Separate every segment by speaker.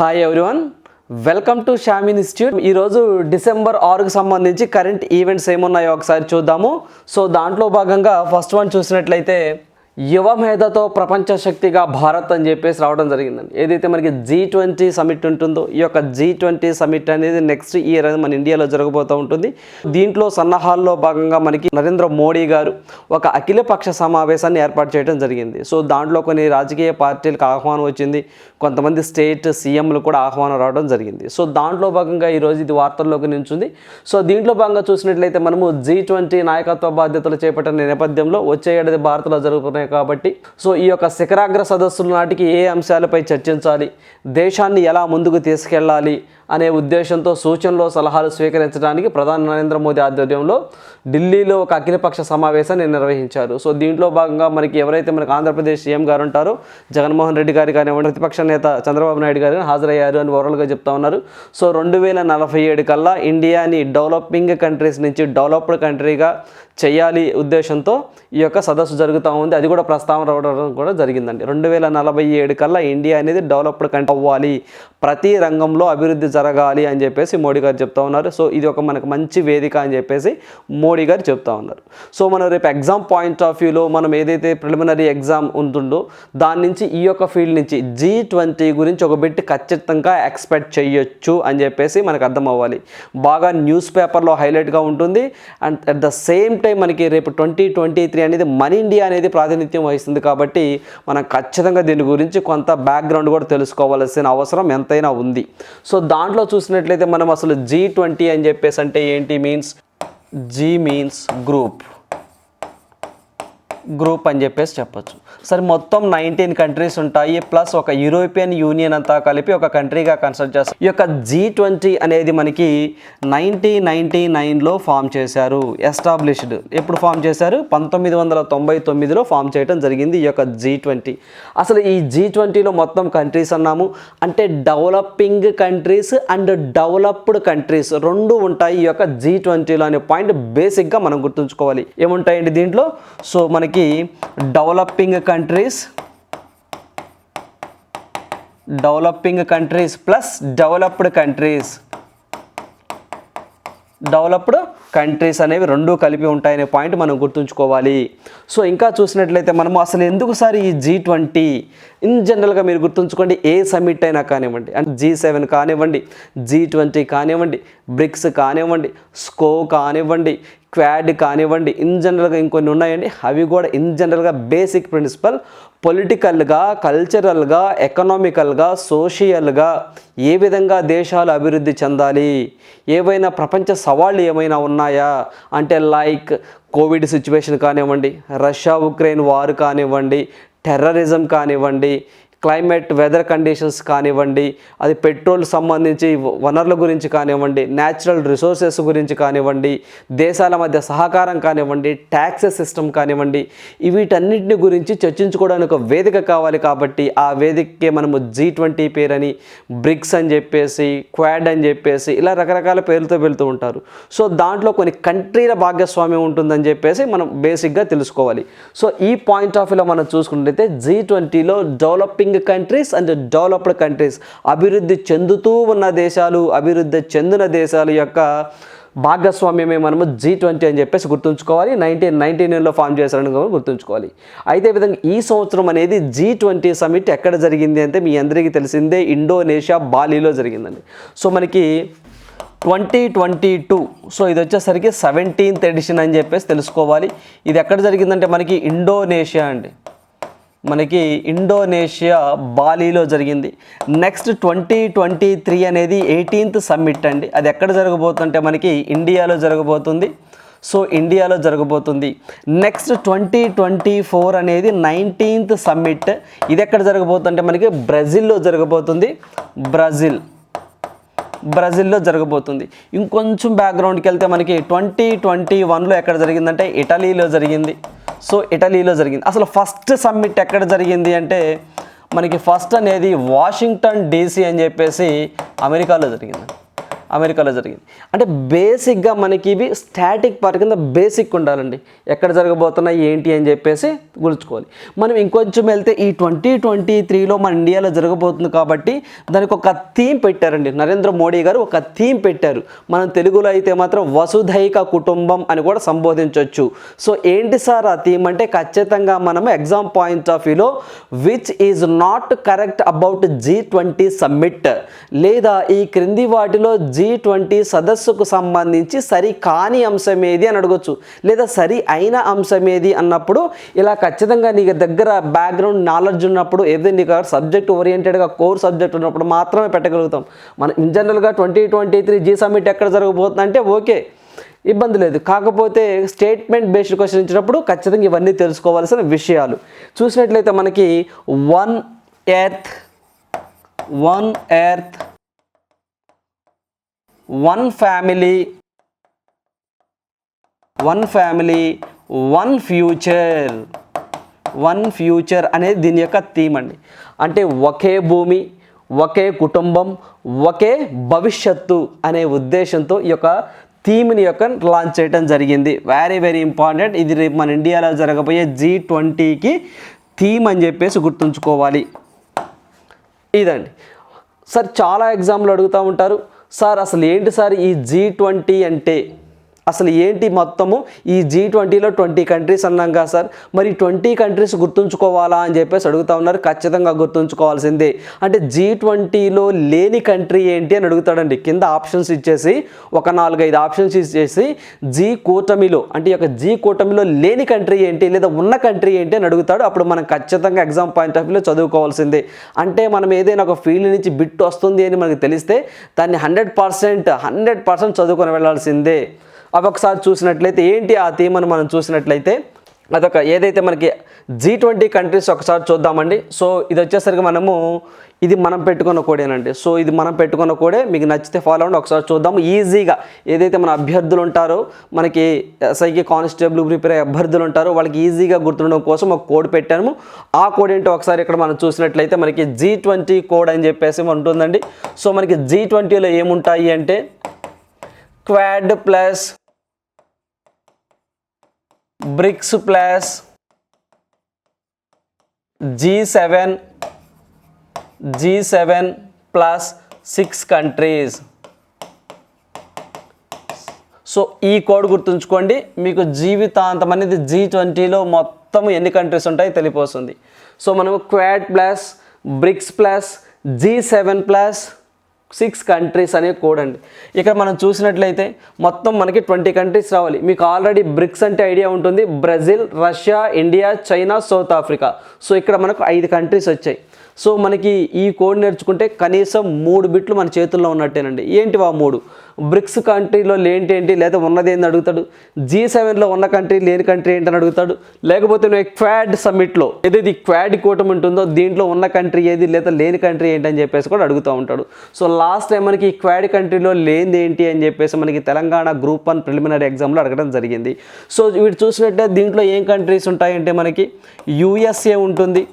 Speaker 1: Hi everyone welcome to Sham institute ఈరోజు December ఆరుకు సంబంధించి కరెంట్ ఈవెంట్స్ ఏమున్నాయో ఒకసారి చూద్దాము. సో దాంట్లో భాగంగా ఫస్ట్ వన్ చూసినట్లయితే యువ మేధతో ప్రపంచ శక్తిగా భారత్ అని చెప్పేసి రావడం జరిగిందండి. ఏదైతే మనకి జీ ట్వంటీ సమిట్ ఉంటుందో ఈ యొక్క జీ ట్వంటీ సమిట్ అనేది నెక్స్ట్ ఇయర్ అనేది మన ఇండియాలో జరగబోతూ ఉంటుంది. దీంట్లో సన్నాహాల్లో భాగంగా మనకి నరేంద్ర మోడీ గారు ఒక అఖిలపక్ష సమావేశాన్ని ఏర్పాటు చేయడం జరిగింది. సో దాంట్లో కొన్ని రాజకీయ పార్టీలకు ఆహ్వానం వచ్చింది. కొంతమంది స్టేట్ సీఎంలు కూడా ఆహ్వానం రావడం జరిగింది. సో దాంట్లో భాగంగా ఈరోజు ఇది వార్తల్లోకి నించుంది. సో దీంట్లో భాగంగా చూసినట్లయితే మనము జీ ట్వంటీ నాయకత్వ బాధ్యతలు చేపట్టిన నేపథ్యంలో వచ్చే ఏడాది భారత్లో జరుగుతున్న కాబట్టి సో ఈ యొక్క శిఖరాగ్ర సదస్సుల నాటికి ఏ అంశాలపై చర్చించాలి దేశాన్ని ఎలా ముందుకు తీసుకెళ్ళాలి అనే ఉద్దేశంతో సూచనలు సలహాలు స్వీకరించడానికి ప్రధాని నరేంద్ర మోదీ ఆధ్వర్యంలో ఢిల్లీలో ఒక అఖిలపక్ష సమావేశాన్ని నిర్వహించారు. సో దీంట్లో భాగంగా మనకి ఎవరైతే మనకి ఆంధ్రప్రదేశ్ సీఎం గారు ఉంటారో జగన్మోహన్ రెడ్డి గారి కానివ్వండి ప్రతిపక్ష నేత చంద్రబాబు నాయుడు గారు హాజరయ్యారు అని ఓవరాల్గా చెప్తా ఉన్నారు. సో రెండు వేల నలభై ఏడు కల్లా ఇండియాని డెవలపింగ్ కంట్రీస్ నుంచి డెవలప్డ్ కంట్రీగా చేయాలి ఉద్దేశంతో ఈ యొక్క సదస్సు జరుగుతూ ఉంది. అది కూడా ప్రస్తావన రావడం కూడా జరిగిందండి. రెండు వేల నలభై ఏడు కల్లా ఇండియా అనేది డెవలప్డ్ కంట్రీ అవ్వాలి. ప్రతి రంగంలో అభివృద్ధి జరగాలి అని చెప్పేసి మోడీ గారు చెప్తా ఉన్నారు. సో ఇది ఒక మనకు మంచి వేదిక అని చెప్పేసి మోడీ గారు చెప్తా ఉన్నారు. సో మనం రేపు ఎగ్జామ్ పాయింట్ ఆఫ్ వ్యూలో మనం ఏదైతే ప్రిలిమినరీ ఎగ్జామ్ ఉంటుందో దాని నుంచి ఈ యొక్క ఫీల్డ్ నుంచి జీ ట్వంటీ గురించి ఒక బిట్ ఖచ్చితంగా ఎక్స్పెక్ట్ చేయొచ్చు అని చెప్పేసి మనకు అర్థం అవ్వాలి. బాగా న్యూస్ పేపర్లో హైలైట్గా ఉంటుంది. And at the same time మనకి రేపు ట్వంటీ ట్వంటీ త్రీ అనేది మన ఇండియా అనేది ప్రాతినిధ్యం వహిస్తుంది కాబట్టి మనం ఖచ్చితంగా దీని గురించి కొంత బ్యాక్గ్రౌండ్ కూడా తెలుసుకోవాల్సిన అవసరం ఎంతైనా ఉంది. సో దాంట్లో చూసినట్లయితే మనం అసలు జీ ట్వంటీ అని చెప్పేసి అంటే ఏంటి? Means G means group group అని చెప్పేసి చెప్పొచ్చు. సరే మొత్తం నైన్టీన్ కంట్రీస్ ఉంటాయి. ప్లస్ ఒక యూరోపియన్ యూనియన్ అంతా కలిపి ఒక కంట్రీగా కన్సల్ట్ చేస్తారు ఈ యొక్క జీ ట్వంటీ అనేది మనకి నైన్టీన్ నైన్టీ నైన్లో ఫామ్ చేశారు. ఎస్టాబ్లిష్డ్ ఎప్పుడు ఫామ్ చేశారు? పంతొమ్మిది వందల తొంభై తొమ్మిదిలో ఫామ్ చేయడం జరిగింది ఈ యొక్క జీ ట్వంటీ అసలు ఈ జీ ట్వంటీలో మొత్తం కంట్రీస్ అన్నాము. అంటే developing countries and developed countries రెండు ఉంటాయి ఈ యొక్క జీ ట్వంటీలో అనే పాయింట్ బేసిక్గా మనం గుర్తుంచుకోవాలి. ఏముంటాయండి దీంట్లో? సో మనకి developing countries developing countries plus developed countries. Developed countries అనేవి రెండు కలిపి ఉంటాయనే పాయింట్ మనం గుర్తుంచుకోవాలి. సో ఇంకా చూసినట్లయితే మనము అసలు ఎందుకు సార్ ఈ జీ ట్వంటీ? ఇన్ జనరల్గా మీరు గుర్తుంచుకోండి ఏ సమిట్ అయినా కానివ్వండి అంటే జీ సెవెన్ కానివ్వండి జీ ట్వంటీ కానివ్వండి బ్రిక్స్ కానివ్వండి స్కో కానివ్వండి క్వాడ్ కానివ్వండి ఇన్ జనరల్గా ఇంకొన్ని ఉన్నాయండి. అవి కూడా ఇన్ జనరల్గా బేసిక్ ప్రిన్సిపల్ పొలిటికల్గా కల్చరల్గా ఎకనామికల్గా సోషియల్గా ఏ విధంగా దేశాలు అభివృద్ధి చెందాలి? ఏవైనా ప్రపంచ సవాళ్ళు ఏమైనా ఉన్నాయా? అంటే లైక్ కోవిడ్ సిచ్యువేషన్ కానివ్వండి రష్యా ఉక్రెయిన్ వార్ కానివ్వండి టెర్రరిజం కానివ్వండి క్లైమేట్ వెదర్ కండిషన్స్ కానివ్వండి అది పెట్రోల్ సంబంధించి వనరుల గురించి కానివ్వండి న్యాచురల్ రిసోర్సెస్ గురించి కానివ్వండి దేశాల మధ్య సహకారం కానివ్వండి ట్యాక్సెస్ సిస్టమ్ కానివ్వండి వీటన్నిటిని గురించి చర్చించుకోవడానికి ఒక వేదిక కావాలి కాబట్టి ఆ వేదికకే మనము జీ ట్వంటీ పేరని బ్రిక్స్ అని చెప్పేసి క్వాడ్ అని చెప్పేసి ఇలా రకరకాల పేర్లతో వెళ్తూ ఉంటారు. సో దాంట్లో కొన్ని కంట్రీల భాగస్వామ్యం ఉంటుందని చెప్పేసి మనం బేసిక్గా తెలుసుకోవాలి. సో ఈ పాయింట్ ఆఫ్ వ్యూలో మనం చూసుకున్నట్లయితే జీ ట్వంటీలో developing countries and developed countries అభివృద్ధి చెందుతూ ఉన్న దేశాలు అభివృద్ధి చెందిన దేశాలు యొక్క భాగస్వామ్యమే మనము జీ ట్వంటీ అని చెప్పేసి గుర్తుంచుకోవాలి. నైన్టీన్ నైన్టీ నైన్లో ఫామ్ చేశారని గుర్తుంచుకోవాలి. అయితే ఈ విధంగా ఈ సంవత్సరం అనేది జీ ట్వంటీ సమిట్ ఎక్కడ జరిగింది అంటే మీ అందరికీ తెలిసిందే ఇండోనేషియా బాలీలో జరిగిందండి. సో మనకి ట్వంటీ ట్వంటీ టూ సో ఇది వచ్చేసరికి సెవెంటీన్త్ ఎడిషన్ అని చెప్పేసి తెలుసుకోవాలి. ఇది ఎక్కడ జరిగిందంటే మనకి ఇండోనేషియా అండి. మనకి ఇండోనేషియా బాలీలో జరిగింది. నెక్స్ట్ ట్వంటీ ట్వంటీ త్రీ అనేది ఎయిటీన్త్ సమ్మిట్ అండి. అది ఎక్కడ జరగబోతుంటే మనకి ఇండియాలో జరగబోతుంది. సో ఇండియాలో జరగబోతుంది. నెక్స్ట్ ట్వంటీ ట్వంటీ ఫోర్ అనేది నైన్టీన్త్ సమ్మిట్. ఇది ఎక్కడ జరగబోతుంటే మనకి బ్రెజిల్లో జరగబోతుంది. బ్రెజిల్. బ్రెజిల్లో జరగబోతుంది. ఇంకొంచెం బ్యాక్గ్రౌండ్కి వెళ్తే మనకి ట్వంటీ ట్వంటీ వన్లో ఎక్కడ జరిగిందంటే ఇటలీలో జరిగింది. సో ఇటలీలో జరిగింది. అసలు ఫస్ట్ సమ్మిట్ ఎక్కడ జరిగింది అంటే మనకి ఫస్ట్ అనేది వాషింగ్టన్ డీసీ అని చెప్పేసి అమెరికాలో జరిగింది. అమెరికాలో జరిగింది. అంటే బేసిక్గా మనకి ఇవి స్టాటిక్ పార్ట్ కింద బేసిక్ ఉండాలండి. ఎక్కడ జరగబోతున్నాయి ఏంటి అని చెప్పేసి గుర్చుకోవాలి. మనం ఇంకొంచెం వెళ్తే ఈ ట్వంటీ ట్వంటీ త్రీలో మన ఇండియాలో జరగబోతుంది కాబట్టి దానికి ఒక థీమ్ పెట్టారండి. నరేంద్ర మోడీ గారు ఒక థీమ్ పెట్టారు. మనం తెలుగులో అయితే మాత్రం వసుధైక కుటుంబం అని కూడా సంబోధించవచ్చు సో ఏంటి సార్ ఆ థీమ్ అంటే ఖచ్చితంగా మనం ఎగ్జామ్ పాయింట్ ఆఫ్ వ్యూలో which is not correct about G twenty summit లేదా ఈ క్రింది వాటిలో జీ ట్వంటీ సదస్సుకు సంబంధించి సరి కాని అంశం ఏది అని అడగొచ్చు. లేదా సరి అయిన అంశం ఏది అన్నప్పుడు ఇలా ఖచ్చితంగా నీ దగ్గర బ్యాక్గ్రౌండ్ నాలెడ్జ్ ఉన్నప్పుడు ఏదైతే నీకు సబ్జెక్ట్ ఓరియంటెడ్గా కోర్ సబ్జెక్ట్ ఉన్నప్పుడు మాత్రమే పెట్టగలుగుతాం. మనం ఇన్ జనరల్గా twenty twenty three G summit ఎక్కడ జరగబోతుంది అంటే ఓకే ఇబ్బంది లేదు. కాకపోతే స్టేట్మెంట్ బేస్డ్ క్వశ్చన్ ఇచ్చినప్పుడు ఖచ్చితంగా ఇవన్నీ తెలుసుకోవాల్సిన విషయాలు. చూసినట్లయితే మనకి one earth one earth one family one family one future one future అనేది దీని యొక్క థీమ్ అండి. అంటే ఒకే భూమి ఒకే కుటుంబం ఒకే భవిష్యత్తు అనే ఉద్దేశంతో ఈ యొక్క థీమ్ని యొక్క లాంచ్ చేయడం జరిగింది. వెరీ వెరీ ఇంపార్టెంట్ ఇది రేపు మన ఇండియాలో జరగబోయే జీ ట్వంటీకి థీమ్ అని చెప్పేసి గుర్తుంచుకోవాలి. ఇదండి. సార్ చాలా ఎగ్జామ్లు అడుగుతూ ఉంటారు. సార్ అసలు ఏంటి సార్ ఈ జీ ట్వంటీ అంటే? అసలు ఏంటి మొత్తము? ఈ జీ ట్వంటీలో ట్వంటీ కంట్రీస్ అన్నాం కదా సార్. మరి ట్వంటీ కంట్రీస్ గుర్తుంచుకోవాలా అని చెప్పేసి అడుగుతా ఉన్నారు. ఖచ్చితంగా గుర్తుంచుకోవాల్సిందే. అంటే జీ ట్వంటీలో లేని కంట్రీ ఏంటి అని అడుగుతాడండి. కింద ఆప్షన్స్ ఇచ్చేసి ఒక నాలుగైదు ఆప్షన్స్ ఇచ్చేసి జీ కూటమిలో అంటే ఈ యొక్క జీ కూటమిలో లేని కంట్రీ ఏంటి లేదా ఉన్న కంట్రీ ఏంటి అని అడుగుతాడు. అప్పుడు మనం ఖచ్చితంగా ఎగ్జామ్ పాయింట్ ఆఫ్ వ్యూలో చదువుకోవాల్సిందే. అంటే మనం ఏదైనా ఒక ఫీల్డ్ నుంచి బిట్ వస్తుంది అని మనకు తెలిస్తే దాన్ని హండ్రెడ్ పర్సెంట్ హండ్రెడ్ పర్సెంట్ చదువుకొని వెళ్ళాల్సిందే. అవి ఒకసారి చూసినట్లయితే ఏంటి ఆ థీమ్ని మనం చూసినట్లయితే అదొక ఏదైతే మనకి జీ ట్వంటీ కంట్రీస్ ఒకసారి చూద్దామండి. సో ఇది వచ్చేసరికి మనము ఇది మనం పెట్టుకున్న కోడేనండి సో ఇది మనం పెట్టుకున్న కోడే మీకు నచ్చితే ఫాలో అవ్వండి. ఒకసారి చూద్దాం ఈజీగా ఏదైతే మన అభ్యర్థులు ఉంటారో మనకి ఎస్ఐకి కానిస్టేబుల్ ప్రిపేర్ అయ్యే అభ్యర్థులు ఉంటారో వాళ్ళకి ఈజీగా గుర్తుండడం కోసం ఒక కోడ్ పెట్టాము. ఆ కోడ్ ఏంటో ఒకసారి ఇక్కడ మనం చూసినట్లయితే మనకి జీ ట్వంటీ కోడ్ అని చెప్పేసి ఉంటుందండి. సో మనకి జీ ట్వంటీలో ఏముంటాయి అంటే Quad plus BRICS plus G seven G seven plus six countries. So ఈ కోడ్ గుర్తుంచుకోండి మీకు జీవితాంతం అనేది జీ ట్వంటీలో మొత్తం ఎన్ని కంట్రీస్ ఉంటాయో తెలిపోతుంది సో మనము Quad plus BRICS plus G seven plus six countries అనే కోడ్ అండి. ఇక్కడ మనం చూసినట్లయితే మొత్తం మనకి ట్వంటీ కంట్రీస్ రావాలి. మీకు ఆల్రెడీ బ్రిక్స్ అంటే ఐడియా ఉంటుంది. Brazil Russia India China South Africa. So ఇక్కడ మనకు ఐదు కంట్రీస్ వచ్చాయి. సో మనకి ఈ కోడ్ నేర్చుకుంటే కనీసం మూడు బిట్లు మన చేతుల్లో ఉన్నట్టేనండి. ఏంటి ఆ మూడు? బ్రిక్స్ కంట్రీలో లేంటి ఏంటి లేదా ఉన్నది ఏంటి అడుగుతాడు? జీ సెవెన్లో ఉన్న కంట్రీ లేని కంట్రీ ఏంటని అడుగుతాడు? లేకపోతే నువ్వు క్వాడ్ సమ్మిట్లో ఏదైతే క్వాడ్ కూటమి ఉంటుందో దీంట్లో ఉన్న కంట్రీ ఏది? లేదా లేని కంట్రీ ఏంటి అని చెప్పేసి కూడా అడుగుతూ ఉంటాడు. సో లాస్ట్ టైం మనకి ఈ క్వాడ్ కంట్రీలో లేనిది ఏంటి అని చెప్పేసి మనకి తెలంగాణ గ్రూప్ వన్ ప్రిలిమినరీ ఎగ్జామ్లో అడగడం జరిగింది. సో వీటి చూసినట్టే దీంట్లో ఏం కంట్రీస్ ఉంటాయంటే మనకి యూఎస్ఏ ఉంటుంది.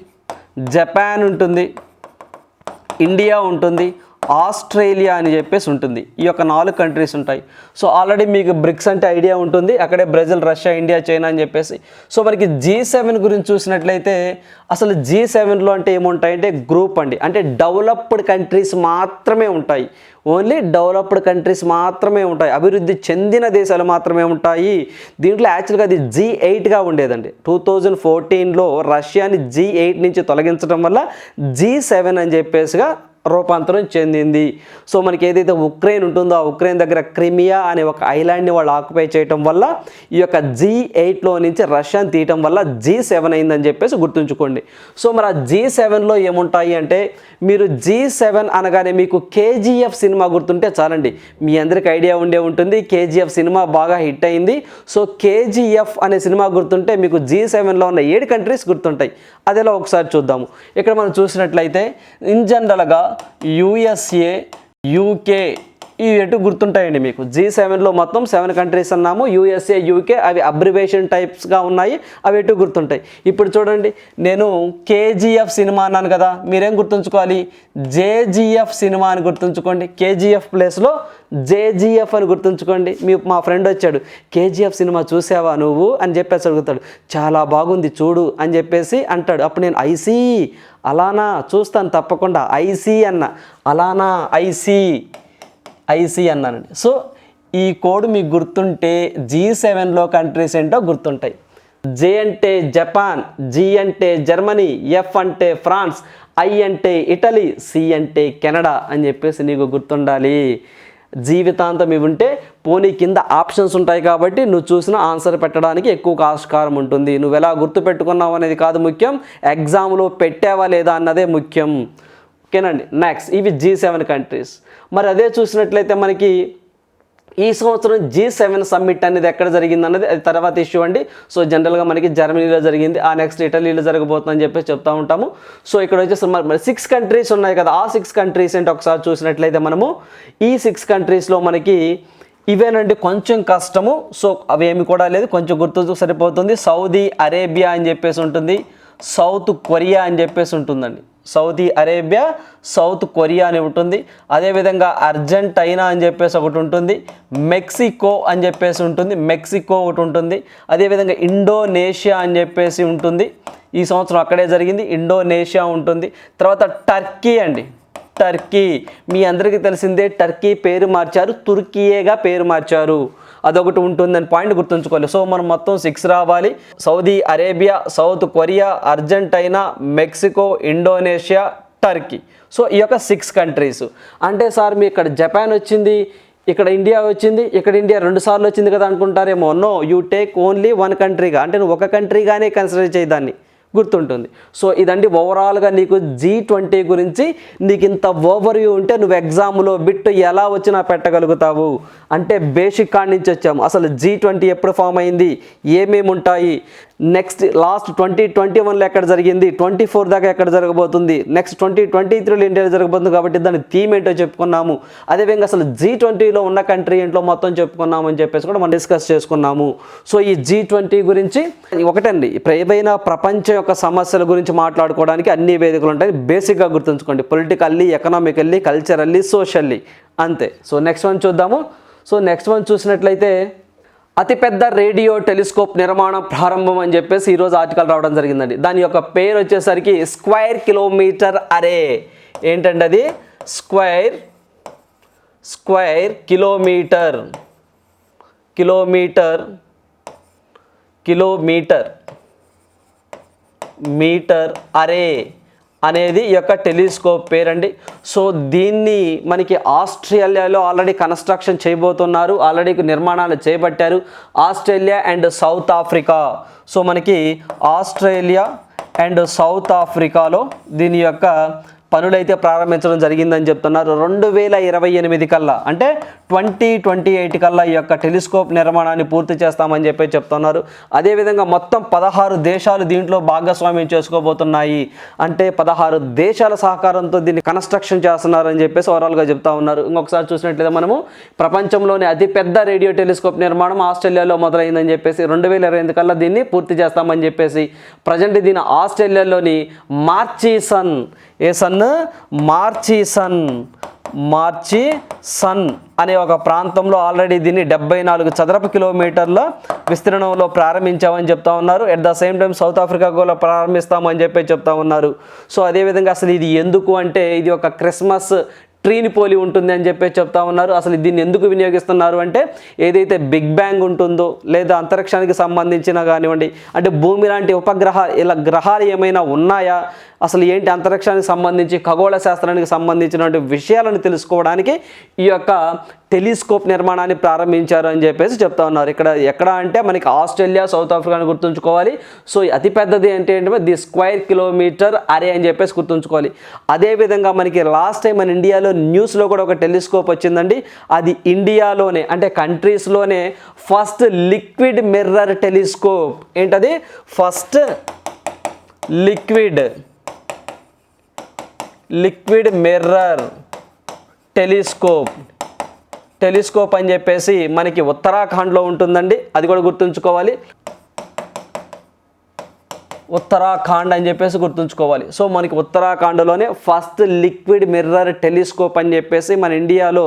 Speaker 1: జపాన్ ఉంటుంది ఇండియా ఉంటుంది ఆస్ట్రేలియా అని చెప్పేసి ఉంటుంది. ఈ యొక్క నాలుగు కంట్రీస్ ఉంటాయి. సో ఆల్రెడీ మీకు బ్రిక్స్ అంటే ఐడియా ఉంటుంది. అక్కడే బ్రెజిల్ రష్యా ఇండియా చైనా అని చెప్పేసి. సో మనకి జీ సెవెన్ గురించి చూసినట్లయితే అసలు జీ సెవెన్లో అంటే ఏముంటాయంటే గ్రూప్ అండి. అంటే డెవలప్డ్ కంట్రీస్ మాత్రమే ఉంటాయి. ఓన్లీ డెవలప్డ్ కంట్రీస్ మాత్రమే ఉంటాయి. అభివృద్ధి చెందిన దేశాలు మాత్రమే ఉంటాయి. దీంట్లో యాక్చువల్గా అది జీ ఎయిట్గా ఉండేదండి. టూ థౌజండ్ ఫోర్టీన్లో రష్యాని జీ ఎయిట్ నుంచి తొలగించడం వల్ల జీ సెవెన్ అని చెప్పేసిగా రూపాంతరం చెందింది. సో మనకి ఏదైతే ఉక్రెయిన్ ఉంటుందో ఆ ఉక్రెయిన్ దగ్గర క్రిమియా అనే ఒక ఐలాండ్ని వాళ్ళు ఆక్యుపై చేయటం వల్ల ఈ యొక్క జీ ఎయిట్లో నుంచి రష్యాని తీయటం వల్ల జీ సెవెన్ అయిందని చెప్పేసి గుర్తుంచుకోండి. సో మరి ఆ జీ సెవెన్లో ఏముంటాయి అంటే మీరు జీ సెవెన్ అనగానే మీకు కేజీఎఫ్ సినిమా గుర్తుంటే చాలండి. మీ అందరికి ఐడియా ఉండే ఉంటుంది. కేజీఎఫ్ సినిమా బాగా హిట్ అయింది. సో కేజీఎఫ్ అనే సినిమా గుర్తుంటే మీకు జీ సెవెన్లో ఉన్న ఏడు కంట్రీస్ గుర్తుంటాయి. అదేలా ఒకసారి చూద్దాము. ఇక్కడ మనం చూసినట్లయితే ఇన్ జనరల్గా యుఎస్ఏ యూకే ఈ ఎటు గుర్తుంటాయండి మీకు? జీ సెవెన్లో మొత్తం సెవెన్ కంట్రీస్ అన్నాము. యూఎస్ఏ యూకే అవి అబ్రివేషన్ టైప్స్గా ఉన్నాయి. అవి ఎటు గుర్తుంటాయి? ఇప్పుడు చూడండి నేను కేజీఎఫ్ సినిమా అన్నాను కదా మీరేం గుర్తుంచుకోవాలి? జేజీఎఫ్ సినిమా అని గుర్తుంచుకోండి. కేజీఎఫ్ ప్లేస్లో జేజీఎఫ్ అని గుర్తుంచుకోండి. మీ మా ఫ్రెండ్ వచ్చాడు కేజీఎఫ్ సినిమా చూసావా నువ్వు? అని చెప్పేసి అడుగుతాడు చాలా బాగుంది చూడు అని చెప్పేసి అంటాడు. అప్పుడు నేను ఐసీ అలానా? చూస్తాను తప్పకుండా ఐసీ అన్న. అలానా? ఐసీ ఐసీ అన్నానండి. సో ఈ కోడ్ మీకు గుర్తుంటే జీ సెవెన్లో కంట్రీస్ ఏంటో గుర్తుంటాయి. జే అంటే జపాన్ జీ అంటే జర్మనీ ఎఫ్ అంటే ఫ్రాన్స్ ఐ అంటే ఇటలీ సి అంటే కెనడా అని చెప్పేసి నీకు గుర్తుండాలి. జీవితాంతం ఇవి ఉంటే పోనీ కింద ఆప్షన్స్ ఉంటాయి కాబట్టి నువ్వు చూసిన ఆన్సర్ పెట్టడానికి ఎక్కువ ఆస్కారం ఉంటుంది. నువ్వు ఎలా గుర్తుపెట్టుకున్నావు అనేది కాదు ముఖ్యం. ఎగ్జామ్లో పెట్టావా లేదా అన్నదే ముఖ్యం. ఓకేనండి నెక్స్ట్ ఇవి జీ సెవెన్ కంట్రీస్ మరి అదే చూసినట్లయితే మనకి ఈ సంవత్సరం జీ సెవెన్ సమ్మిట్ అనేది ఎక్కడ జరిగింది అన్నది అది తర్వాత ఇష్యూ అండి. సో జనరల్గా మనకి జర్మనీలో జరిగింది. ఆ నెక్స్ట్ ఇటలీలో జరగబోతుందని చెప్పి చెప్తా ఉంటాము. సో ఇక్కడ వచ్చేసి మరి మరి సిక్స్ కంట్రీస్ ఉన్నాయి కదా. ఆ సిక్స్ కంట్రీస్ ఏంటి ఒకసారి చూసినట్లయితే మనము ఈ సిక్స్ కంట్రీస్లో మనకి ఇవేనండి కొంచెం కష్టము. సో అవేమి కూడా లేదు. కొంచెం గుర్తు సరిపోతుంది. సౌదీ అరేబియా అని చెప్పేసి ఉంటుంది. సౌత్ కొరియా అని చెప్పేసి ఉంటుందండి. సౌదీ అరేబియా సౌత్ కొరియా అని ఉంటుంది అదేవిధంగా అర్జెంటైనా అని చెప్పేసి ఒకటి ఉంటుంది. మెక్సికో అని చెప్పేసి ఉంటుంది. మెక్సికో ఒకటి ఉంటుంది. అదేవిధంగా ఇండోనేషియా అని చెప్పేసి ఉంటుంది. ఈ సంవత్సరం అక్కడే జరిగింది. ఇండోనేషియా ఉంటుంది. తర్వాత టర్కీ అండి. టర్కీ. మీ అందరికీ తెలిసిందే టర్కీ పేరు మార్చారు తుర్కీయేగా పేరు మార్చారు. అదొకటి ఉంటుందని పాయింట్ గుర్తుంచుకోవాలి. సో మనం మొత్తం సిక్స్ రావాలి. Saudi Arabia South Korea Argentina Mexico Indonesia Turkey. So ఈ యొక్క సిక్స్ కంట్రీస్. అంటే సార్ మీ ఇక్కడ జపాన్ వచ్చింది ఇక్కడ ఇండియా వచ్చింది ఇక్కడ ఇండియా రెండు సార్లు వచ్చింది కదా అనుకుంటారేమో. No you take only one కంట్రీగా. అంటే నువ్వు ఒక కంట్రీగానే కన్సిడర్ చేయదాన్ని గుర్తుంటుంది. సో ఇదండి ఓవరాల్గా నీకు జీ ట్వంటీ గురించి నీకు ఇంత ఓవర్ వ్యూ ఉంటే నువ్వు ఎగ్జామ్లో బిట్ ఎలా వచ్చినా పెట్టగలుగుతావు. అంటే బేసిక్ కాడి నుంచి వచ్చాము. అసలు జీ ట్వంటీ ఎప్పుడు ఫామ్ అయింది? ఏమేమి ఉంటాయి నెక్స్ట్ లాస్ట్ ట్వంటీ ట్వంటీ వన్లో ఎక్కడ జరిగింది? ట్వంటీ ఫోర్ దాకా ఎక్కడ జరగబోతుంది? నెక్స్ట్ ట్వంటీ ట్వంటీ త్రీలో ఇండియాలో జరగబోతుంది కాబట్టి దాని థీమ్ ఏంటో చెప్పుకున్నాము. అదేవిధంగా అసలు జీ ట్వంటీలో ఉన్న కంట్రీ ఏంటో మొత్తం చెప్పుకున్నాము అని చెప్పేసి కూడా మనం డిస్కస్ చేసుకున్నాము. సో ఈ జీ ట్వంటీ గురించి ఒకటండి. ఏవైనా ప్రపంచం యొక్క సమస్యల గురించి మాట్లాడుకోవడానికి అన్ని వేదికలు ఉంటాయి. బేసిక్గా గుర్తుంచుకోండి. పొలిటికల్లీ ఎకనామికల్లీ కల్చరల్లీ సోషల్లీ అంతే. సో నెక్స్ట్ వన్ చూద్దాము. సో నెక్స్ట్ వన్ చూసినట్లయితే అతిపెద్ద రేడియో టెలిస్కోప్ నిర్మాణం ప్రారంభం అని చెప్పేసి ఈరోజు ఆర్టికల్ రావడం జరిగిందండి. దాని యొక్క పేరు వచ్చేసరికి స్క్వైర్ కిలోమీటర్ అరే. ఏంటంటే అది? Square square kilometre kilometre kilometre metre area. అనేది ఈ యొక్క టెలిస్కోప్ పేరండి. సో దీన్ని మనకి ఆస్ట్రేలియాలో ఆల్రెడీ కన్స్ట్రక్షన్ చేయబోతున్నారు ఆల్రెడీ నిర్మాణాలు చేపట్టారు. Australia and South Africa. So మనకి ఆస్ట్రేలియా అండ్ సౌత్ ఆఫ్రికాలో దీని యొక్క పనులైతే ప్రారంభించడం జరిగిందని చెప్తున్నారు. రెండు వేల ఇరవై ఎనిమిది కల్లా. అంటే ట్వంటీ ట్వంటీ ఎయిట్ కల్లా ఈ యొక్క టెలిస్కోప్ నిర్మాణాన్ని పూర్తి చేస్తామని చెప్పి చెప్తున్నారు. అదేవిధంగా మొత్తం పదహారు దేశాలు దీంట్లో భాగస్వామ్యం చేసుకోబోతున్నాయి. అంటే పదహారు దేశాల సహకారంతో దీన్ని కన్స్ట్రక్షన్ చేస్తున్నారని చెప్పేసి ఓవరాల్గా చెప్తా ఉన్నారు. ఇంకొకసారి చూసినట్లయితే మనము ప్రపంచంలోని అతిపెద్ద రేడియో టెలిస్కోప్ నిర్మాణం ఆస్ట్రేలియాలో మొదలైందని చెప్పేసి రెండు వేల ఇరవై ఎనిమిది కల్లా దీన్ని పూర్తి చేస్తామని చెప్పేసి ప్రజెంట్ దీని ఆస్ట్రేలియాలోని మార్చిసన్ ఏ సన్? మార్చిసన్ మార్చి సన్ అనే ఒక ప్రాంతంలో ఆల్రెడీ దీన్ని డెబ్బై నాలుగు చదరపు కిలోమీటర్ల విస్తీర్ణంలో ప్రారంభించామని చెప్తా ఉన్నారు. At the same time South Africa కూడా ప్రారంభిస్తామని చెప్పి చెప్తా ఉన్నారు. సో అదేవిధంగా అసలు ఇది ఎందుకు అంటే ఇది ఒక క్రిస్మస్ ట్రీని పోలి ఉంటుంది అని చెప్పి చెప్తా ఉన్నారు. అసలు దీన్ని ఎందుకు వినియోగిస్తున్నారు అంటే ఏదైతే బిగ్ బ్యాంగ్ ఉంటుందో లేదా అంతరిక్షానికి సంబంధించిన కానివ్వండి అంటే భూమి లాంటి ఉపగ్రహ ఇలా గ్రహాలు ఏమైనా ఉన్నాయా? అసలు ఏంటి అంతరిక్షానికి సంబంధించి ఖగోళ శాస్త్రానికి సంబంధించినటువంటి విషయాలను తెలుసుకోవడానికి ఈ యొక్క టెలిస్కోప్ నిర్మాణాన్ని ప్రారంభించారు అని చెప్పేసి చెప్తా ఉన్నారు. ఇక్కడ ఎక్కడ అంటే మనకి ఆస్ట్రేలియా సౌత్ ఆఫ్రికాని గుర్తుంచుకోవాలి. సో అతి పెద్దది ఏంటి ఏంటంటే ది స్క్వైర్ కిలోమీటర్ అరే అని చెప్పేసి గుర్తుంచుకోవాలి. అదేవిధంగా మనకి లాస్ట్ టైం మన ఇండియాలో న్యూస్లో కూడా ఒక టెలిస్కోప్ వచ్చిందండి. అది ఇండియాలోనే అంటే కంట్రీస్లోనే ఫస్ట్ లిక్విడ్ మిర్రర్ టెలిస్కోప్. ఏంటది? First liquid liquid mirror telescope. Telescope అని చెప్పేసి మనకి ఉత్తరాఖండ్లో ఉంటుందండి. అది కూడా గుర్తుంచుకోవాలి. ఉత్తరాఖండ్ అని చెప్పేసి గుర్తుంచుకోవాలి. సో మనకి ఉత్తరాఖండ్లోనే ఫస్ట్ లిక్విడ్ మిర్రర్ టెలిస్కోప్ అని చెప్పేసి మన ఇండియాలో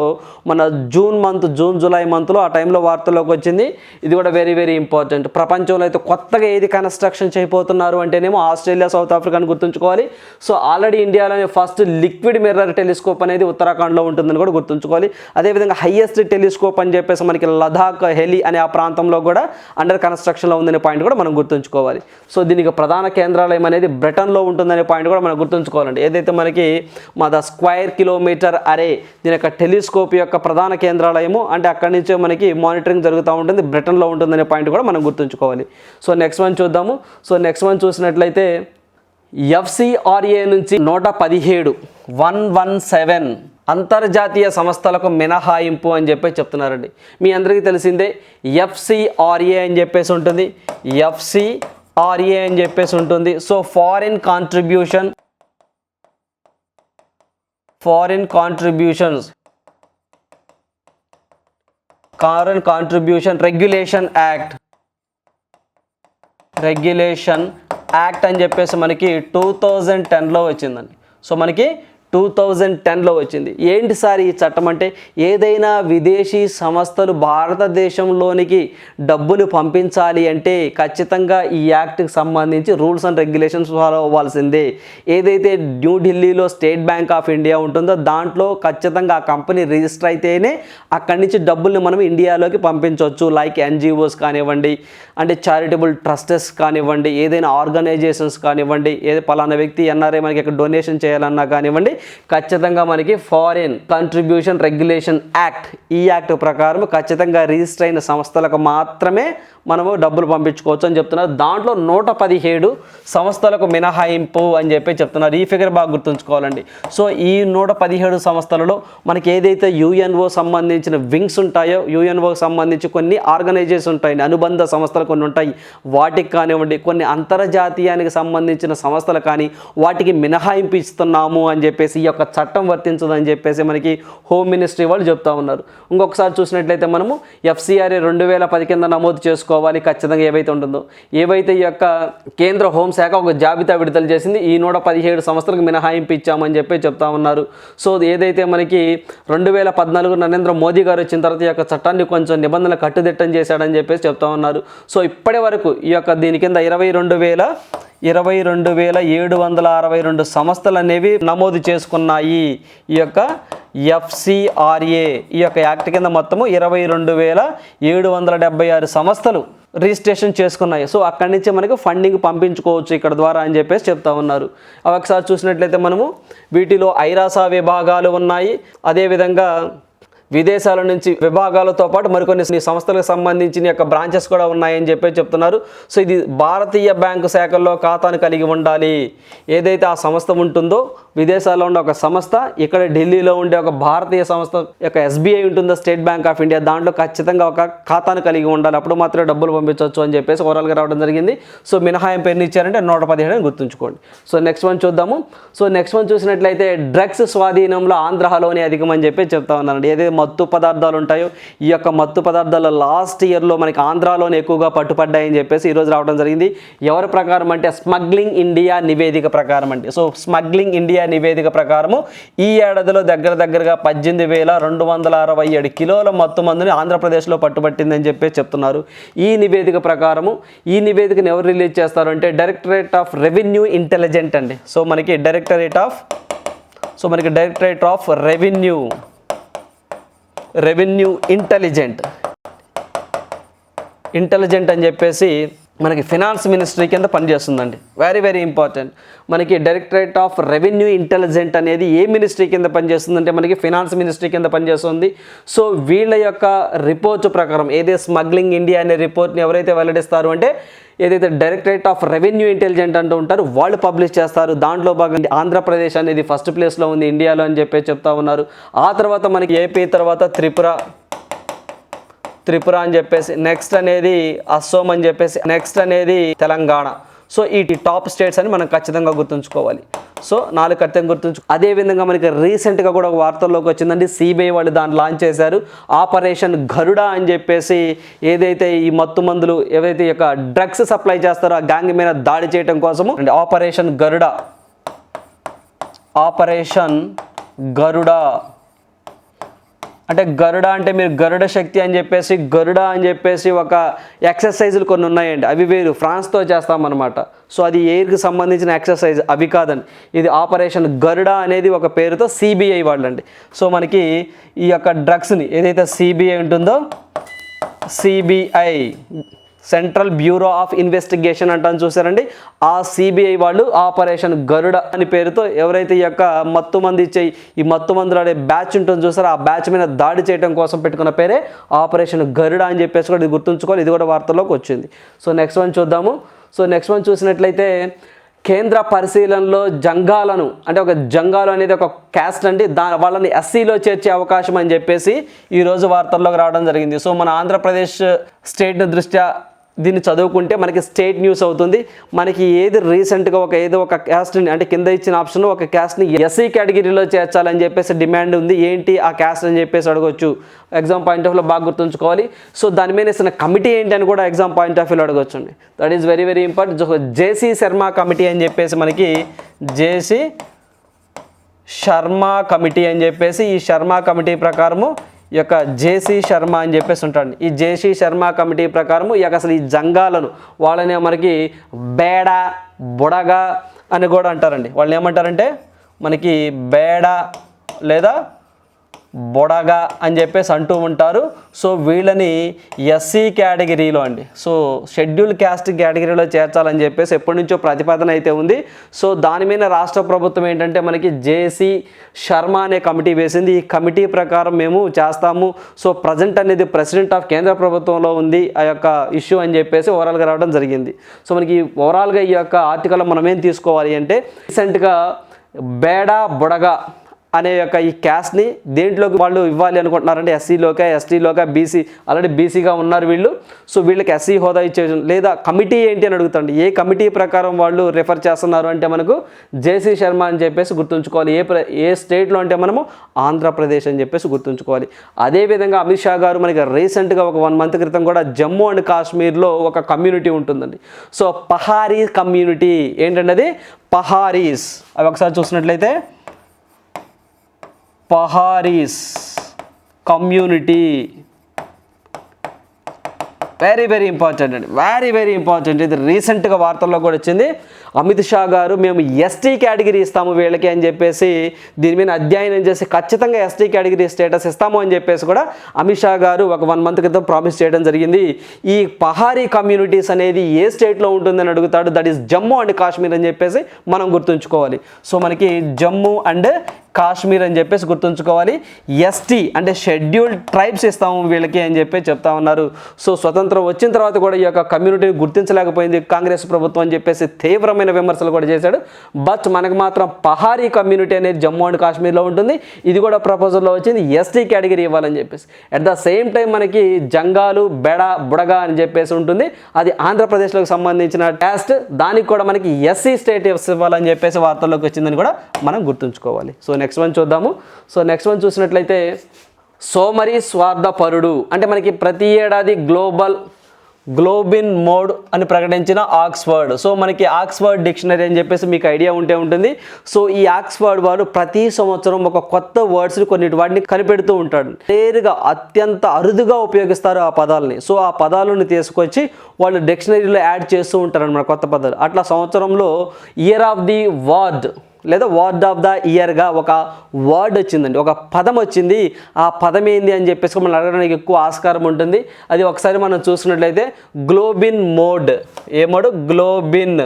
Speaker 1: మన జూన్ మంత్ జూన్ జూలై మంత్లో ఆ టైంలో వార్తల్లోకి వచ్చింది. ఇది కూడా వెరీ వెరీ ఇంపార్టెంట్. ప్రపంచంలో అయితే కొత్తగా ఏది కన్స్ట్రక్షన్ చేయబోతున్నారు అంటేనేమో ఆస్ట్రేలియా సౌత్ ఆఫ్రికాని గుర్తుంచుకోవాలి. సో ఆల్రెడీ ఇండియాలోనే ఫస్ట్ లిక్విడ్ మిర్రర్ టెలిస్కోప్ అనేది ఉత్తరాఖండ్లో ఉంటుందని కూడా గుర్తుంచుకోవాలి. అదేవిధంగా హైయెస్ట్ టెలిస్కోప్ అని చెప్పేసి మనకి లదాఖ్ హెలి అనే ఆ ప్రాంతంలో కూడా అండర్ కన్స్ట్రక్షన్లో ఉందనే పాయింట్ కూడా మనం గుర్తుంచుకోవాలి. సో దీనికి ప్రధాన కేంద్రాలయం అనేది బ్రిటన్లో ఉంటుందనే పాయింట్ కూడా మనం గుర్తుంచుకోవాలండి. ఏదైతే మనకి మా ద స్క్వైర్ కిలోమీటర్ అరే దీని యొక్క టెలిస్కోప్ యొక్క ప్రధాన కేంద్రాలయము అంటే అక్కడి నుంచే మనకి మానిటరింగ్ జరుగుతూ ఉంటుంది బ్రిటన్లో ఉంటుందనే పాయింట్ కూడా మనం గుర్తుంచుకోవాలి. సో నెక్స్ట్ వన్ చూద్దాము. సో నెక్స్ట్ వన్ చూసినట్లయితే ఎఫ్సిఆర్ఏ నుంచి నూట పదిహేడు వన్ వన్ సెవెన్ అంతర్జాతీయ సంస్థలకు మినహాయింపు అని చెప్పి చెప్తున్నారండి. మీ అందరికీ తెలిసిందే ఎఫ్సిఆర్ఏ అని చెప్పేసి ఉంటుంది. ఎఫ్సి ఆర్ఏ అని చెప్పేసి ఉంటుంది. So foreign contribution foreign contributions foreign contribution regulation act regulation act అని చెప్పేసి మనకి టూ థౌజండ్ టెన్లో వచ్చిందండి. సో మనకి టూ థౌజండ్ టెన్లో వచ్చింది. ఏంటి సార్ ఈ చట్టం అంటే? ఏదైనా విదేశీ సంస్థలు భారతదేశంలోనికి డబ్బును పంపించాలి అంటే ఖచ్చితంగా ఈ యాక్ట్కి సంబంధించి రూల్స్ అండ్ రెగ్యులేషన్స్ ఫాలో అవ్వాల్సిందే. ఏదైతే న్యూఢిల్లీలో స్టేట్ బ్యాంక్ ఆఫ్ ఇండియా ఉంటుందో దాంట్లో ఖచ్చితంగా ఆ కంపెనీ రిజిస్టర్ అయితేనే అక్కడి నుంచి డబ్బుల్ని మనం ఇండియాలోకి పంపించవచ్చు లైక్ ఎన్జిఓస్ కానివ్వండి అంటే చారిటబుల్ ట్రస్టెస్ కానివ్వండి ఏదైనా ఆర్గనైజేషన్స్ కానివ్వండి ఏదో పలానా వ్యక్తి ఎన్ఆర్ఐ మనకి ఇక్కడ డొనేషన్ చేయాలన్నా కానివ్వండి ఖచ్చితంగా మనకి ఫారిన్ కంట్రిబ్యూషన్ రెగ్యులేషన్ యాక్ట్ ఈ యాక్ట్ ప్రకారం ఖచ్చితంగా రిజిస్టర్ అయిన సంస్థలకు మాత్రమే మనము డబ్బులు పంపించుకోవచ్చు అని చెప్తున్నారు. దాంట్లో నూట పదిహేడు సంస్థలకు మినహాయింపు అని చెప్పి చెప్తున్నారు. ఈ ఫిగర్ బాగా గుర్తుంచుకోవాలండి. సో ఈ నూట పదిహేడు సంస్థలలో మనకి ఏదైతే యుఎన్ఓ సంబంధించిన వింగ్స్ ఉంటాయో యుఎన్ఓకి సంబంధించి కొన్ని ఆర్గనైజేషన్ ఉంటాయి అనుబంధ సంస్థలకు కొన్ని ఉంటాయి. వాటికి కానివ్వండి కొన్ని అంతర్జాతీయానికి సంబంధించిన సంస్థలు కానీ వాటికి మినహాయింపు ఇస్తున్నాము అని చెప్పేసి ఈ యొక్క చట్టం వర్తించదని చెప్పేసి మనకి హోమ్ మినిస్ట్రీ వాళ్ళు చెప్తా ఉన్నారు. ఇంకొకసారి చూసినట్లయితే మనము ఎఫ్సిఆర్ఏ రెండు వేల పది కింద నమోదు చేసుకోవాలి ఖచ్చితంగా ఏవైతే ఉంటుందో. ఏవైతే ఈ యొక్క కేంద్ర హోంశాఖ ఒక జాబితా విడుదల చేసింది ఈ నూట పదిహేడు సంస్థలకు మినహాయింపు ఇచ్చామని చెప్పి చెప్తా ఉన్నారు. సో ఏదైతే మనకి రెండు వేల పద్నాలుగు నరేంద్ర మోదీ గారు వచ్చిన తర్వాత ఈ యొక్క చట్టాన్ని కొంచెం నిబంధనలు కట్టుదిట్టం చేశాడని చెప్పేసి చెప్తా ఉన్నారు. సో ఇప్పటి వరకు ఈ యొక్క దీని కింద ఇరవై రెండు వేల ఇరవై రెండు వేల ఏడు వందల అరవై రెండు సంస్థలు అనేవి నమోదు చేసుకున్నాయి. ఈ యొక్క ఎఫ్సిఆర్ఏ ఈ యొక్క యాక్ట్ కింద మొత్తము ఇరవై రెండు వేల ఏడు వందల డెబ్బై ఆరు సంస్థలు రిజిస్ట్రేషన్ చేసుకున్నాయి. సో అక్కడి నుంచి మనకి ఫండింగ్ పంపించుకోవచ్చు ఇక్కడ ద్వారా అని చెప్పేసి చెప్తా ఉన్నారు. అవి ఒకసారి చూసినట్లయితే మనము వీటిలో ఐరాసా విభాగాలు ఉన్నాయి. అదేవిధంగా విదేశాల నుంచి విభాగాలతో పాటు మరికొన్ని సంస్థలకు సంబంధించిన యొక్క బ్రాంచెస్ కూడా ఉన్నాయని చెప్పి చెప్తున్నారు. సో ఇది భారతీయ బ్యాంకు శాఖల్లో ఖాతాను కలిగి ఉండాలి. ఏదైతే ఆ సంస్థ ఉంటుందో విదేశాల్లో ఉండే ఒక సంస్థ ఇక్కడ ఢిల్లీలో ఉండే ఒక భారతీయ సంస్థ యొక్క ఎస్బీఐ ఉంటుందో స్టేట్ బ్యాంక్ ఆఫ్ ఇండియా దాంట్లో ఖచ్చితంగా ఒక ఖాతాను కలిగి ఉండాలి. అప్పుడు మాత్రమే డబ్బులు పంపించవచ్చు అని చెప్పేసి ఓవరాల్గా రావడం జరిగింది. సో మినహాయింపు ఎన్ని ఇచ్చారంటే నూట పదిహేడు అని గుర్తుంచుకోండి. సో నెక్స్ట్ వన్ చూద్దాము. సో నెక్స్ట్ వన్ చూసినట్లయితే డ్రగ్స్ స్వాధీనంలో ఆంధ్రలోనే అధికం అని చెప్పి చెప్తా ఉన్నారండి. ఏదైతే మత్తు పదార్థాలు ఉంటాయో ఈ యొక్క మత్తు పదార్థాలు లాస్ట్ ఇయర్లో మనకి ఆంధ్రాలోనే ఎక్కువగా పట్టుపడ్డాయని చెప్పేసి ఈరోజు రావడం జరిగింది. ఎవరి ప్రకారం అంటే స్మగ్లింగ్ ఇండియా నివేదిక ప్రకారం అండి. సో స్మగ్లింగ్ ఇండియా నివేదిక ప్రకారము ఈ ఏడాదిలో దగ్గర దగ్గరగా పద్దెనిమిది వేల రెండు వందల అరవై ఏడు కిలోల మత్తు మందుని ఆంధ్రప్రదేశ్లో పట్టుబట్టిందని చెప్పేసి చెప్తున్నారు. ఈ నివేదిక ప్రకారము ఈ నివేదికను ఎవరు రిలీజ్ చేస్తారు అంటే డైరెక్టరేట్ ఆఫ్ రెవెన్యూ ఇంటెలిజెంట్ అండి. సో మనకి డైరెక్టరేట్ ఆఫ్ సో మనకి directorate of revenue revenue intelligent. Intelligent అని చెప్పేసి మనకి ఫినాన్స్ మినిస్ట్రీ కింద పనిచేస్తుందండి. వెరీ వెరీ ఇంపార్టెంట్ మనకి డైరెక్టరేట్ ఆఫ్ రెవెన్యూ ఇంటెలిజెంట్ అనేది ఏ మినిస్ట్రీ కింద పనిచేస్తుందంటే మనకి ఫినాన్స్ మినిస్ట్రీ కింద పనిచేస్తుంది. సో వీళ్ళ యొక్క రిపోర్ట్ ప్రకారం ఏదే స్మగ్లింగ్ ఇండియా అనే రిపోర్ట్ని ఎవరైతే వెల్లడిస్తారు అంటే ఏదైతే డైరెక్టరేట్ ఆఫ్ రెవెన్యూ ఇంటెలిజెంట్ అంటూ ఉంటారు వాళ్ళు పబ్లిష్ చేస్తారు. దాంట్లో భాగంగా ఆంధ్రప్రదేశ్ అనేది ఫస్ట్ ప్లేస్లో ఉంది. ఇండియాలో అని చెప్పి చెప్తా ఉన్నారు. ఆ తర్వాత మనకి ఏపీ తర్వాత త్రిపుర త్రిపుర అని చెప్పేసి నెక్స్ట్ అనేది అస్సోం అని చెప్పేసి నెక్స్ట్ అనేది తెలంగాణ. సో ఈ టాప్ స్టేట్స్ అని మనం ఖచ్చితంగా గుర్తుంచుకోవాలి. సో నాలుగు ఖచ్చితంగా గుర్తుంచు అదే విధంగా మనకి రీసెంట్గా కూడా ఒక వార్తల్లోకి వచ్చిందండి. సిబిఐ వాళ్ళు దాన్ని లాంచ్ చేశారు. ఆపరేషన్ గరుడ అని చెప్పేసి ఏదైతే ఈ మత్తు మందులు ఏవైతే ఈ యొక్క డ్రగ్స్ సప్లై చేస్తారో ఆ గ్యాంగ్ మీద దాడి చేయడం కోసము అంటే ఆపరేషన్ గరుడ ఆపరేషన్ గరుడ అంటే గరుడ అంటే మీరు గరుడ శక్తి అని చెప్పేసి గరుడ అని చెప్పేసి ఒక ఎక్సర్సైజులు కొన్ని ఉన్నాయండి. అవి వేరు. ఫ్రాన్స్తో చేస్తామన్నమాట. సో అది ఎయిర్కి సంబంధించిన ఎక్సర్సైజ్ అవి కాదండి. ఇది ఆపరేషన్ గరుడ అనేది ఒక పేరుతో సిబిఐ వాళ్ళండి. సో మనకి ఈ యొక్క డ్రగ్స్ని ఏదైతే సిబిఐ ఉంటుందో CBI central bureau of investigation అంటాను చూసారండి ఆ సిబిఐ వాళ్ళు ఆపరేషన్ గరుడ అని పేరుతో ఎవరైతే ఈ యొక్క మత్తు మంది ఇచ్చే ఈ మత్తు మందులు ఆడే బ్యాచ్ ఉంటుంది చూసారో ఆ బ్యాచ్ మీద దాడి చేయడం కోసం పెట్టుకున్న పేరే ఆపరేషన్ గరుడ అని చెప్పేసి కూడా ఇది గుర్తుంచుకోవాలి. ఇది కూడా వార్తల్లోకి వచ్చింది. సో నెక్స్ట్ వన్ చూద్దాము. సో నెక్స్ట్ వన్ చూసినట్లయితే కేంద్ర పరిశీలనలో జంగాలను అంటే ఒక జంగాలు అనేది ఒక క్యాస్ట్ అండి. దా వాళ్ళని ఎస్సీలో చేర్చే అవకాశం అని చెప్పేసి ఈరోజు వార్తల్లోకి రావడం జరిగింది. సో మన ఆంధ్రప్రదేశ్ స్టేట్ దృష్ట్యా దీన్ని చదువుకుంటే మనకి స్టేట్ న్యూస్ అవుతుంది. మనకి ఏది రీసెంట్గా ఒక ఏదో ఒక క్యాస్ట్ని అంటే కింద ఇచ్చిన ఆప్షన్ ఒక క్యాస్ట్ని ఎస్సీ కేటగిరీలో చేర్చాలని చెప్పేసి డిమాండ్ ఉంది. ఏంటి ఆ క్యాస్ట్ అని చెప్పేసి అడగొచ్చు. ఎగ్జామ్ పాయింట్ ఆఫ్లో బాగా గుర్తుంచుకోవాలి. సో దాని మీద ఇస్తున్న కమిటీ ఏంటి అని కూడా ఎగ్జామ్ పాయింట్ ఆఫ్ వ్యూలో అడగొచ్చు అండి that is very very important JC Sharma committee అని చెప్పేసి మనకి జేసీ శర్మ కమిటీ అని చెప్పేసి ఈ శర్మ కమిటీ ప్రకారము ఈ యొక్క జేసీ శర్మ అని చెప్పేసి ఉంటాడు ఈ జేసీ శర్మ కమిటీ ప్రకారము ఈ యొక్క అసలు ఈ జంగాలను వాళ్ళని మనకి బేడ బుడగ అని కూడా అంటారండి. వాళ్ళని ఏమంటారంటే మనకి బేడ లేదా బొడగ అని చెప్పేసి అంటూ ఉంటారు. సో వీళ్ళని ఎస్సీ కేటగిరీలో అండి. సో షెడ్యూల్ క్యాస్ట్ కేటగిరీలో చేర్చాలని చెప్పేసి ఎప్పటి నుంచో ప్రతిపాదన అయితే ఉంది. సో దాని మీద రాష్ట్ర ప్రభుత్వం ఏంటంటే మనకి జేసీ శర్మ అనే కమిటీ వేసింది. ఈ కమిటీ ప్రకారం మేము చేస్తాము. సో ప్రజెంట్ అనేది ప్రెసిడెంట్ ఆఫ్ కేంద్ర ప్రభుత్వంలో ఉంది ఆ యొక్క ఇష్యూ అని చెప్పేసి ఓవరాల్గా రావడం జరిగింది. సో మనకి ఓవరాల్గా ఈ యొక్క ఆర్టికల్ మనం ఏం తీసుకోవాలి అంటే రీసెంట్గా బేడా బుడగ అనే యొక్క ఈ క్యాస్ట్ని దేంట్లోకి వాళ్ళు ఇవ్వాలి అనుకుంటున్నారంటే ఎస్సీలోక ఎస్టీలోక బీసీ ఆల్రెడీ బీసీగా ఉన్నారు వీళ్ళు. సో వీళ్ళకి ఎస్సీ హోదా ఇచ్చే లేదా కమిటీ ఏంటి అని అడుగుతాండి ఏ కమిటీ ప్రకారం వాళ్ళు రిఫర్ చేస్తున్నారు అంటే మనకు జేసీ శర్మ అని చెప్పేసి గుర్తుంచుకోవాలి. ఏ ప్ర ఏ స్టేట్లో అంటే మనము ఆంధ్రప్రదేశ్ అని చెప్పేసి గుర్తుంచుకోవాలి. అదేవిధంగా అమిత్ షా గారు మనకి రీసెంట్గా ఒక వన్ మంత్ క్రితం కూడా జమ్మూ అండ్ కాశ్మీర్లో ఒక కమ్యూనిటీ ఉంటుందండి. సో పహారీ కమ్యూనిటీ ఏంటంటే అది పహారీస్. అవి ఒకసారి చూసినట్లయితే Paharis community. Very very important అండి. వెరీ వెరీ ఇంపార్టెంట్ ఇది రీసెంట్గా వార్తల్లో కూడా వచ్చింది. అమిత్ షా గారు మేము ఎస్టీ కేటగిరీ ఇస్తాము వీళ్ళకి అని చెప్పేసి దీని మీద అధ్యయనం చేసి ఖచ్చితంగా ఎస్టీ కేటగిరీ స్టేటస్ ఇస్తాము అని చెప్పేసి కూడా అమిత్ షా గారు ఒక వన్ మంత్ క్రితం ప్రామిస్ చేయడం జరిగింది. ఈ పహారీ కమ్యూనిటీస్ అనేది ఏ స్టేట్లో ఉంటుందని అడుగుతాడు. That is Jammu and Kashmir అని చెప్పేసి మనం గుర్తుంచుకోవాలి. సో మనకి జమ్మూ అండ్ కాశ్మీర్ అని చెప్పేసి గుర్తుంచుకోవాలి. ఎస్టీ అంటే షెడ్యూల్డ్ ట్రైబ్స్ ఇస్తాము వీళ్ళకి అని చెప్పి చెప్తా ఉన్నారు. సో స్వతంత్రం వచ్చిన తర్వాత కూడా ఈ యొక్క కమ్యూనిటీని గుర్తించలేకపోయింది కాంగ్రెస్ ప్రభుత్వం అని చెప్పేసి తీవ్రమైన విమర్శలు కూడా చేశాడు. బట్ మనకు మాత్రం పహారీ కమ్యూనిటీ అనేది జమ్మూ అండ్ కాశ్మీర్లో ఉంటుంది. ఇది కూడా ప్రపోజల్లో వచ్చింది. ఎస్టీ కేటగిరీ ఇవ్వాలని చెప్పేసి. అట్ ద సేమ్ టైం మనకి జంగాలు బెడ బుడగ అని చెప్పేసి ఉంటుంది. అది ఆంధ్రప్రదేశ్లోకి సంబంధించిన టాస్ట్ దానికి కూడా మనకి ఎస్సీ స్టేట్ ఇవ్వాలని చెప్పేసి వార్తల్లోకి వచ్చిందని కూడా మనం గుర్తుంచుకోవాలి. సో నెక్స్ట్ వన్ చూద్దాము. సో నెక్స్ట్ వన్ చూసినట్లయితే సోమరి స్వార్థపరుడు అంటే మనకి ప్రతి ఏడాది గ్లోబల్ గ్లోబిన్ మోడ్ అని ప్రకటించిన ఆక్స్ఫర్డ్. సో మనకి ఆక్స్ఫర్డ్ డిక్షనరీ అని చెప్పేసి మీకు ఐడియా ఉంటే ఉంటుంది. సో ఈ ఆక్స్ఫర్డ్ వారు ప్రతి సంవత్సరం ఒక కొత్త వర్డ్స్ని కొన్ని వాటిని కనిపెడుతూ ఉంటాడు నేరుగా అత్యంత అరుదుగా ఉపయోగిస్తారు ఆ పదాలని. సో ఆ పదాలను తీసుకొచ్చి వాళ్ళు డిక్షనరీలో యాడ్ చేస్తూ ఉంటారు అన్నమాట కొత్త పదాలు. అట్లా సంవత్సరంలో ఇయర్ ఆఫ్ ది వార్డ్ లేదా వర్డ్ ఆఫ్ ద ఇయర్గా ఒక వర్డ్ వచ్చిందండి. ఒక పదం వచ్చింది. ఆ పదం ఏంది అని చెప్పేసి మనం అడగడానికి ఎక్కువ ఆస్కారం ఉంటుంది. అది ఒకసారి మనం చూసినట్లయితే గ్లోబిన్ మోడ్ ఏ మోడ్ గ్లోబిన్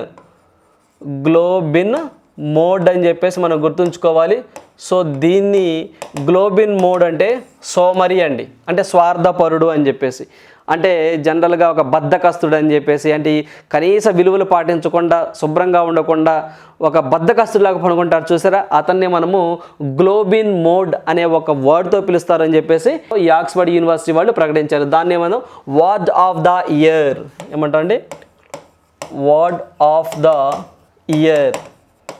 Speaker 1: గ్లోబిన్ మోడ్ అని చెప్పేసి మనం గుర్తుంచుకోవాలి. సో దీన్ని గ్లోబిన్ మోడ్ అంటే సోమరి అండి. అంటే స్వార్థపరుడు అని చెప్పేసి. అంటే జనరల్గా ఒక బద్ధకస్తుడు అని చెప్పేసి అంటే కనీస విలువలు పాటించకుండా శుభ్రంగా ఉండకుండా ఒక బద్ధకస్తుడిలాగా పడుకుంటారు. చూసారా? అతన్ని మనము గ్లోబిన్ మోడ్ అనే ఒక వర్డ్తో పిలుస్తారని చెప్పేసి ఈ ఆక్స్ఫర్డ్ యూనివర్సిటీ వాళ్ళు ప్రకటించారు. దాన్ని మనం వార్డ్ ఆఫ్ ద ఇయర్ ఏమంటారండి? Word of the year.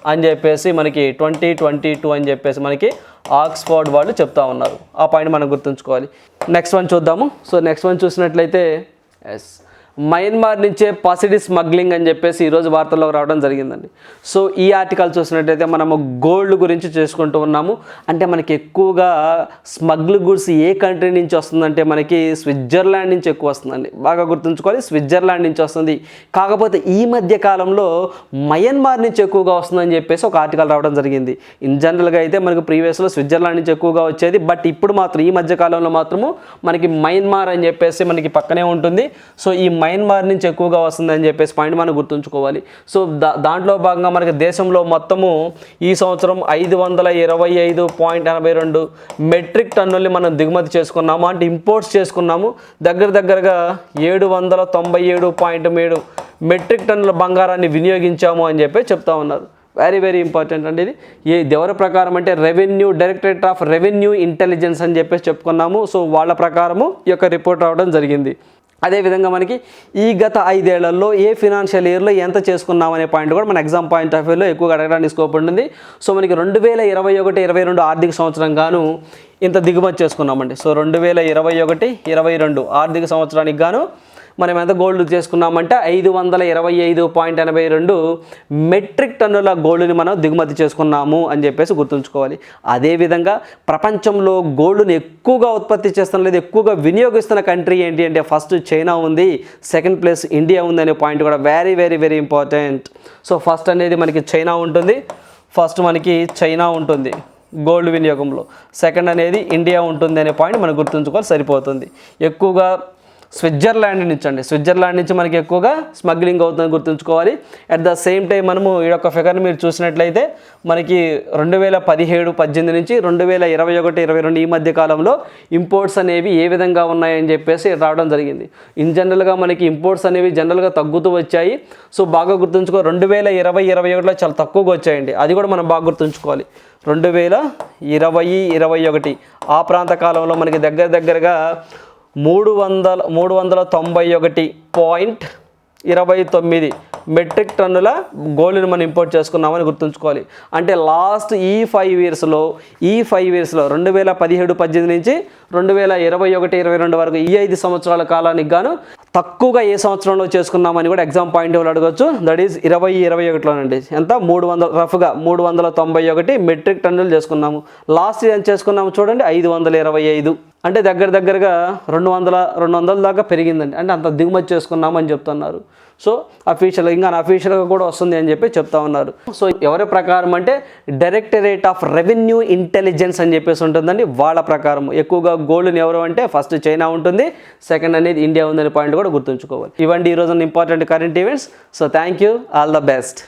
Speaker 1: అని చెప్పేసి మనకి ట్వంటీ ట్వంటీ టూ అని చెప్పేసి మనకి ఆక్స్ఫర్డ్ వాళ్ళు చెప్తా ఉన్నారు. ఆ పాయింట్ మనం గుర్తుంచుకోవాలి. నెక్స్ట్ వన్ చూద్దాము. సో నెక్స్ట్ వన్ చూసినట్లయితే ఎస్ మయన్మార్ నుంచే పసిడి స్మగ్లింగ్ అని చెప్పేసి ఈరోజు వార్తల్లో రావడం జరిగిందండి. సో ఈ ఆర్టికల్ చూసినట్టయితే మనము గోల్డ్ గురించి చేసుకుంటూ ఉన్నాము. అంటే మనకి ఎక్కువగా స్మగ్ల్ గుడ్స్ ఏ కంట్రీ నుంచి వస్తుందంటే మనకి స్విట్జర్లాండ్ నుంచి ఎక్కువ వస్తుందండి. బాగా గుర్తుంచుకోవాలి స్విట్జర్లాండ్ నుంచి వస్తుంది. కాకపోతే ఈ మధ్య కాలంలో మయన్మార్ నుంచి ఎక్కువగా వస్తుందని చెప్పేసి ఒక ఆర్టికల్ రావడం జరిగింది. ఇన్ జనరల్గా అయితే మనకు ప్రీవియస్లో స్విట్జర్లాండ్ నుంచి ఎక్కువగా వచ్చేది. బట్ ఇప్పుడు మాత్రం ఈ మధ్య కాలంలో మాత్రము మనకి మయన్మార్ అని చెప్పేసి మనకి పక్కనే ఉంటుంది. సో ఈ మయన్మార్ నుంచి ఎక్కువగా వస్తుందని చెప్పేసి పాయింట్ మనం గుర్తుంచుకోవాలి. సో దా దాంట్లో భాగంగా మనకి దేశంలో మొత్తము ఈ సంవత్సరం ఐదు వందల ఇరవై ఐదు పాయింట్ ఎనభై రెండు మెట్రిక్ టన్నుల్ని మనం దిగుమతి చేసుకున్నాము. అంటే ఇంపోర్ట్స్ చేసుకున్నాము. దగ్గర దగ్గరగా ఏడు వందల తొంభై ఏడు పాయింట్ ఏడు మెట్రిక్ టన్నుల బంగారాన్ని వినియోగించాము అని చెప్పి చెప్తా ఉన్నారు. వెరీ వెరీ ఇంపార్టెంట్ అండి ఇది. ఈ ఎవరి ప్రకారం అంటే revenue directorate of revenue intelligence అని చెప్పేసి చెప్పుకున్నాము. సో వాళ్ళ ప్రకారము ఈ యొక్క రిపోర్ట్ రావడం జరిగింది. అదేవిధంగా మనకి ఈ గత ఐదేళ్ళలో ఏ ఫినాన్షియల్ ఇయర్లో ఎంత చేసుకున్నాం అనే పాయింట్ కూడా మన ఎగ్జామ్ పాయింట్ ఆఫ్ వ్యూలో ఎక్కువగా అడగడానికి స్కోప్ ఉంటుంది. సో మనకి రెండు వేల ఇరవై ఒకటి ఇరవై రెండు ఆర్థిక సంవత్సరం గాను ఇంత దిగుమతి చేసుకున్నామండి. సో రెండు వేల ఇరవై ఒకటి ఇరవై రెండు ఆర్థిక సంవత్సరానికి గాను మనం ఎంత గోల్డ్ చేసుకున్నామంటే ఐదు వందల ఇరవై ఐదు పాయింట్ ఎనభై రెండు మెట్రిక్ టన్నుల గోల్డ్ని మనం దిగుమతి చేసుకున్నాము అని చెప్పేసి గుర్తుంచుకోవాలి. అదేవిధంగా ప్రపంచంలో గోల్డ్ని ఎక్కువగా ఉత్పత్తి చేస్తున్న లేదా ఎక్కువగా వినియోగిస్తున్న కంట్రీ ఏంటి అంటే ఫస్ట్ చైనా ఉంది సెకండ్ ప్లేస్ ఇండియా ఉంది అనే పాయింట్ కూడా very very very important so first అనేది మనకి చైనా ఉంటుంది. ఫస్ట్ మనకి చైనా ఉంటుంది గోల్డ్ వినియోగంలో. సెకండ్ అనేది ఇండియా ఉంటుంది అనే పాయింట్ మనం గుర్తుంచుకోవాలి సరిపోతుంది. ఎక్కువగా స్విట్జర్లాండ్ నుంచి అండి స్విట్జర్లాండ్ నుంచి మనకి ఎక్కువగా స్మగ్లింగ్ అవుతుందని గుర్తుంచుకోవాలి. అట్ ద సేమ్ టైం మనము ఈ యొక్క ఫిగర్ని మీరు చూసినట్లయితే మనకి రెండు వేల పదిహేడు పద్దెనిమిది నుంచి రెండు వేల ఇరవై ఒకటి ఇరవై రెండు ఈ మధ్య కాలంలో ఇంపోర్ట్స్ అనేవి ఏ విధంగా ఉన్నాయని చెప్పేసి రావడం జరిగింది. ఇన్ జనరల్గా మనకి ఇంపోర్ట్స్ అనేవి జనరల్గా తగ్గుతూ వచ్చాయి. సో బాగా గుర్తుంచుకో రెండు వేల ఇరవై ఇరవై ఒకటిలో చాలా తక్కువగా వచ్చాయండి. అది కూడా మనం బాగా గుర్తుంచుకోవాలి. రెండు వేల ఇరవై ఇరవై ఒకటి ఆ ప్రాంత కాలంలో మనకి దగ్గర దగ్గరగా మూడు వందల మూడు వందల తొంభై ఒకటి పాయింట్ ఇరవై తొమ్మిది మెట్రిక్ టన్నుల గోల్డ్ని మనం ఇంపోర్ట్ చేసుకున్నామని గుర్తుంచుకోవాలి. అంటే లాస్ట్ ఈ ఫైవ్ ఇయర్స్లో ఈ ఫైవ్ ఇయర్స్లో రెండు వేల పదిహేడు పద్దెనిమిది నుంచి రెండు వేల ఇరవై ఒకటి ఇరవై రెండు వరకు ఈ ఐదు సంవత్సరాల కాలానికి గాను తక్కువగా ఏ సంవత్సరంలో చేసుకున్నామని కూడా ఎగ్జామ్ పాయింట్ వాళ్ళు అడగచ్చు. దట్ ఈస్ ఇరవై ఇరవై ఒకటిలోనండి. ఎంత? మూడు వందల రఫ్గా మూడు వందల తొంభై ఒకటి మెట్రిక్ టన్నులు చేసుకున్నాము. లాస్ట్ ఇయర్ చేసుకున్నాము చూడండి? ఐదు వందల ఇరవై ఐదు. అంటే దగ్గర దగ్గరగా రెండు వందల రెండు వందల దాకా పెరిగిందండి. అంటే అంత దిగుమతి చేసుకున్నామని చెప్తున్నారు. సో అఫీషియల్ ఇంకా అఫీషియల్గా కూడా వస్తుంది అని చెప్పి చెప్తా ఉన్నారు. సో ఎవరి ప్రకారం అంటే డైరెక్టరేట్ ఆఫ్ రెవెన్యూ ఇంటెలిజెన్స్ అని చెప్పేసి ఉంటుందండి. వాళ్ళ ప్రకారం. ఎక్కువగా గోల్డ్ని ఎవరు అంటే ఫస్ట్ చైనా ఉంటుంది. సెకండ్ అనేది ఇండియా ఉందనే పాయింట్ కూడా గుర్తుంచుకోవాలి. ఇవ్వండి ఈరోజు important current events so thank you all the best